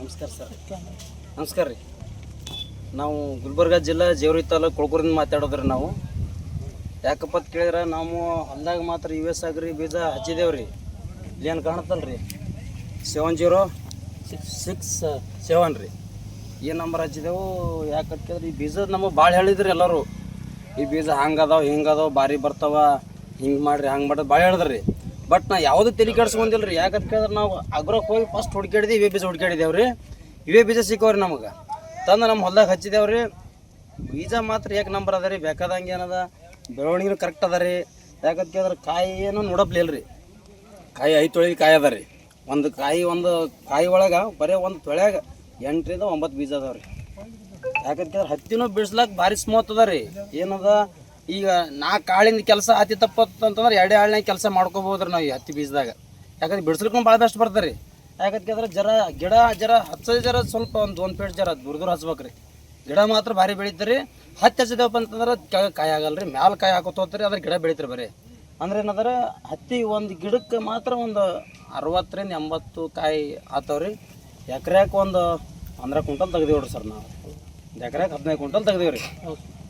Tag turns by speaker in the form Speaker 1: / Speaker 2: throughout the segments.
Speaker 1: ನಮಸ್ಕಾರ ಸರ್. ನಮಸ್ಕಾರ ರೀ. ನಾವು ಗುಲ್ಬರ್ಗ ಜಿಲ್ಲಾ ಜೇವರಿ ತಾಲೂಕು ಕೊಳ್ಕೂರಿಂದ ಮಾತಾಡೋದ್ರಿ ನಾವು. ಯಾಕಪ್ಪ ಅಂತ ಕೇಳಿದ್ರೆ ನಾವು ಹೊಲ್ದಾಗ ಮಾತ್ರ ಯು ಎಸ್ ಆಗ್ರಿ ಬೀಜ ಹಚ್ಚಿದೇವ್ರಿ ಇಲ್ಲೇನು ಕಾಣುತ್ತಲ್ಲ ರೀ? Seven zero six six seven ರೀ. ಈ ನಂಬರ್ ಹಚ್ಚಿದೆವು. ಯಾಕಂತ ಕೇಳಿದ್ರೆ ಈ ಬೀಜ ನಮಗೆ ಭಾಳ ಹೇಳಿದ್ರಿ ಎಲ್ಲರೂ. ಈ ಬೀಜ ಹಂಗೆ ಅದಾವ, ಹಿಂಗೆ ಅದಾವೆ, ಭಾರಿ ಬರ್ತಾವ. ಹಿಂಗೆ ಮಾಡ್ರಿ, ಹಂಗೆ ಮಾಡ್ರಿ ಭಾಳ ಹೇಳಿದ್ರಿ. ಬಟ್ ನಾ ಯಾವುದು ತಲೆ ಕೆಡ್ಸ್ಕೊಂಡಿಲ್ಲ ರೀ ಯಾಕಂತ ಕೇಳಿದ್ರೆ ನಾವು ಅಗ್ರಕ್ಕೆ ಹೋಗಿ ಫಸ್ಟ್ ಹುಡುಕಾಡಿದ್ವಿ ಇವೇ ಬೀಜ ಹುಡ್ಕ್ಯಾಡಿದೇವು ರೀ ಇವೇ ಬೀಜ ಸಿಕ್ಕವ್ರಿ ನಮಗೆ. ತಂದು ನಮ್ಮ ಹೊಲ್ದಾಗ ಹಚ್ಚಿದೇವ್ರಿ. ಬೀಜ ಮಾತ್ರ ಏಕ ನಂಬರ್ ಅದ ರೀ, ಬೇಕಾದಂಗೆ ಏನದ? ಬೆಳವಣಿಗೆ ಕರೆಕ್ಟ್ ಅದ ರೀ. ಯಾಕಂತ ಕೇಳಿದ್ರೆ ಕಾಯಿ ಏನು ನೋಡಪ್ಲಿಲ್ಲ ರೀ ಕಾಯಿ ಐದು ತೊಳಿ ಕಾಯಿ ಅದ ರೀ. ಒಂದು ಕಾಯಿ ಒಂದು ಕಾಯಿ ಒಳಗೆ ಬರೀ ಒಂದು ತೊಳ್ಯಾಗ ಎಂಟರಿಂದ ಒಂಬತ್ತು ಬೀಜ ಅದಾವ ರೀ ಕೇಳಿದ್ರೆ ಹತ್ತಿನೂ ಬಿಡ್ಸ್ಲಾಕ ಭಾರಿ ಸ್ಮೂತ್ ಅದ ರೀ. ಏನದ? ಈಗ ನಾಲ್ಕು ಕಾಳಿಂದ ಕೆಲಸ ತಪ್ಪತ್ತು ಅಂತಂದ್ರೆ ಎರಡೇ ಆಳ್ನಾಗ ಕೆಲಸ ಮಾಡ್ಕೋಬೋದ್ರಿ ನಾವು ಈ ಹತ್ತಿ ಬೀಜದಾಗ. ಯಾಕಂದ್ರೆ ಬಿಡಿಸ್ಲಿಕ್ಕೂ ಭಾಳ ಬೆಸ್ಟ್ ಬರ್ತಾರೆ ಯಾಕಂದ್ರೆ ಜರ ಗಿಡ ಜರ ಹಚ್ಚೋದು ಜರ ಸ್ವಲ್ಪ ಒಂದು ಒಂದು ಪೇಟ್ ಜರ ದೂರ ದೂರ ಹಚ್ಬೇಕು ರೀ ಗಿಡ ಮಾತ್ರ ಭಾರಿ ಬೆಳೀತಾರೆ ಹತ್ತಿ ಹಚ್ಚಿದಪ್ಪ ಅಂತಂದ್ರೆ ಕೆಳಗೆ ಕಾಯಿ ಆಗಲ್ಲ ರೀ ಮ್ಯಾಲ ಕಾಯಿ ಹಾಕೋತೋತ್ರಿ ಅದ್ರ ಗಿಡ ಬೆಳೀತಾರೆ ಬರೀ. ಅಂದ್ರೆ ಏನಂದ್ರೆ ಹತ್ತಿ ಒಂದು ಗಿಡಕ್ಕೆ ಮಾತ್ರ ಒಂದು ಅರವತ್ತರಿಂದ ಎಂಬತ್ತು ಕಾಯಿ ಆತವ್ರಿ. ಎಕರೆಗೆ ಒಂದು ಪಂದ್ರ ಕ್ವಿಂಟಲ್ ತೆಗ್ದೇವ್ರಿ ಸರ್ ನಾವು. ಎಕರೆಗೆ ಹದಿನೈದು ಕ್ವಿಂಟಲ್ ತೆಗ್ದೇವ್ರಿ.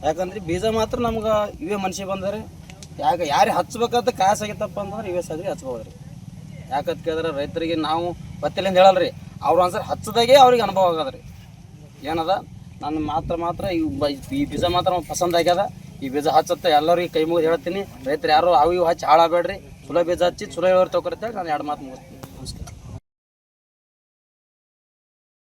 Speaker 1: ಯಾಕಂದ್ರೆ ಬೀಜ ಮಾತ್ರ ನಮ್ಗೆ ಇವೇ ಮನುಷ್ಯ ಬಂದರೆ, ಯಾಕೆ ಯಾರು ಹಚ್ಬೇಕಂತ ಕಾಸು ಆಗಿತ್ತಪ್ಪ ಅಂತಂದ್ರೆ ಇವೇ ಸದ್ರಿ ಹಚ್ಬೋದ್ರಿ. ಯಾಕಂತ ಕೇಳಿದ್ರೆ ರೈತರಿಗೆ ನಾವು ಬತ್ತಲಿಂದ ಹೇಳಲ್ರಿ, ಅವ್ರು ಒಂದ್ಸರಿ ಹಚ್ಚದಾಗೆ ಅವ್ರಿಗೆ ಅನುಭವ ಆಗದ್ರಿ. ಏನದ? ನನ್ನ ಮಾತ್ರ ಮಾತ್ರ ಈ ಬೀಜ ಮಾತ್ರ ಪಸಂದ ಆಗ್ಯದ. ಈ ಬೀಜ ಹಚ್ಚತ್ತೆ ಎಲ್ಲರಿಗೆ ಕೈ ಮುಗಿದು ಹೇಳ್ತೀನಿ. ರೈತರು ಯಾರು ಅವು ಇವು ಹಚ್ಚಿ ಹಾಳಾಗಬೇಡ್ರಿ. ಚಲೋ ಬೀಜ ಹಚ್ಚಿ ಚಲೋ ಇಳುವರಿ ತೊಗೊಳ್ತೇವೆ ನಾನು ಎರಡು ಮಾತು ಮುಗಿಸ್ತೀನಿ.